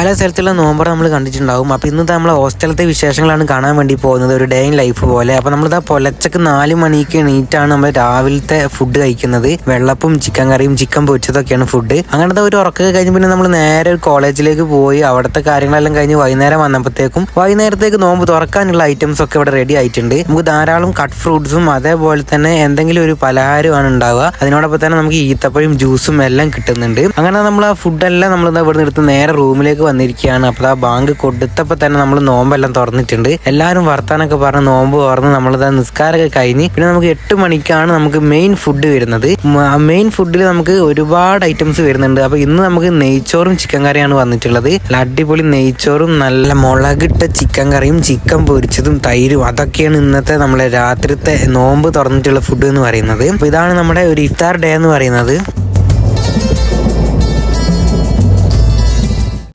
പല സ്ഥലത്തുള്ള നോമ്പർ നമ്മൾ കണ്ടിട്ടുണ്ടാവും. അപ്പോൾ ഇന്നത്തെ നമ്മൾ ഹോസ്റ്റലത്തെ വിശേഷങ്ങളാണ് കാണാൻ വേണ്ടി പോകുന്നത്. ഒരു ഡേ ഇൻ ലൈഫ് പോലെ. അപ്പോൾ നമ്മളിതാ പൊലച്ചക്ക് നാല് മണിക്ക് എണീറ്റാണ് നമ്മൾ രാവിലത്തെ ഫുഡ് കഴിക്കുന്നത്. വെള്ളപ്പും ചിക്കൻ കറിയും ചിക്കൻ പൊരിച്ചതൊക്കെയാണ് ഫുഡ് അങ്ങനത്തെ ഒരു ഉറക്കൊക്കെ കഴിഞ്ഞ് പിന്നെ നമ്മൾ നേരെ ഒരു കോളേജിലേക്ക് പോയി അവിടുത്തെ കാര്യങ്ങളെല്ലാം കഴിഞ്ഞ് വൈകുന്നേരം വന്നപ്പോഴത്തേക്കും വൈകുന്നേരത്തേക്ക് നോമ്പ് തുറക്കാനുള്ള ഐറ്റംസ് ഒക്കെ ഇവിടെ റെഡി ആയിട്ടുണ്ട്. നമുക്ക് ധാരാളം കട്ട് ഫ്രൂട്ട്സും അതേപോലെ തന്നെ എന്തെങ്കിലും ഒരു പലഹാരമാണ് ഉണ്ടാവുക. അതിനോടൊപ്പം തന്നെ നമുക്ക് ഈത്തപ്പഴം ജ്യൂസും എല്ലാം കിട്ടുന്നുണ്ട്. അങ്ങനെ നമ്മൾ ആ ഫുഡെല്ലാം നമ്മൾ ഇവിടെ നിന്ന് എടുത്ത് നേരെ റൂമിലേക്ക് വന്നിരിക്കുകയാണ്. അപ്പോൾ ആ ബാങ്ക് കൊടുത്തപ്പോൾ തന്നെ നമ്മൾ നോമ്പെല്ലാം തുറന്നിട്ടുണ്ട്. എല്ലാവരും വർത്താനൊക്കെ പറഞ്ഞ് നോമ്പ് തുറന്ന് നമ്മൾ നിസ്കാരമൊക്കെ കഴിഞ്ഞ് പിന്നെ നമുക്ക് എട്ട് മണിക്കാണ് നമുക്ക് മെയിൻ ഫുഡ് വരുന്നത്. മെയിൻ ഫുഡിൽ നമുക്ക് ഒരുപാട് ഐറ്റംസ് വരുന്നുണ്ട്. അപ്പോൾ ഇന്ന് നമുക്ക് നെയ്ച്ചോറും ചിക്കൻ കറിയാണ് വന്നിട്ടുള്ളത്. അടിപൊളി നെയ്ച്ചോറും നല്ല മുളകിട്ട ചിക്കൻ കറിയും ചിക്കൻ പൊരിച്ചതും തൈരും അതൊക്കെയാണ് ഇന്നത്തെ നമ്മളെ രാത്രിത്തെ നോമ്പ് തുറന്നിട്ടുള്ള ഫുഡ് എന്ന് പറയുന്നത്. അപ്പോൾ ഇതാണ് നമ്മുടെ ഒരു ഇഫ്താർ ഡേ എന്ന് പറയുന്നത്.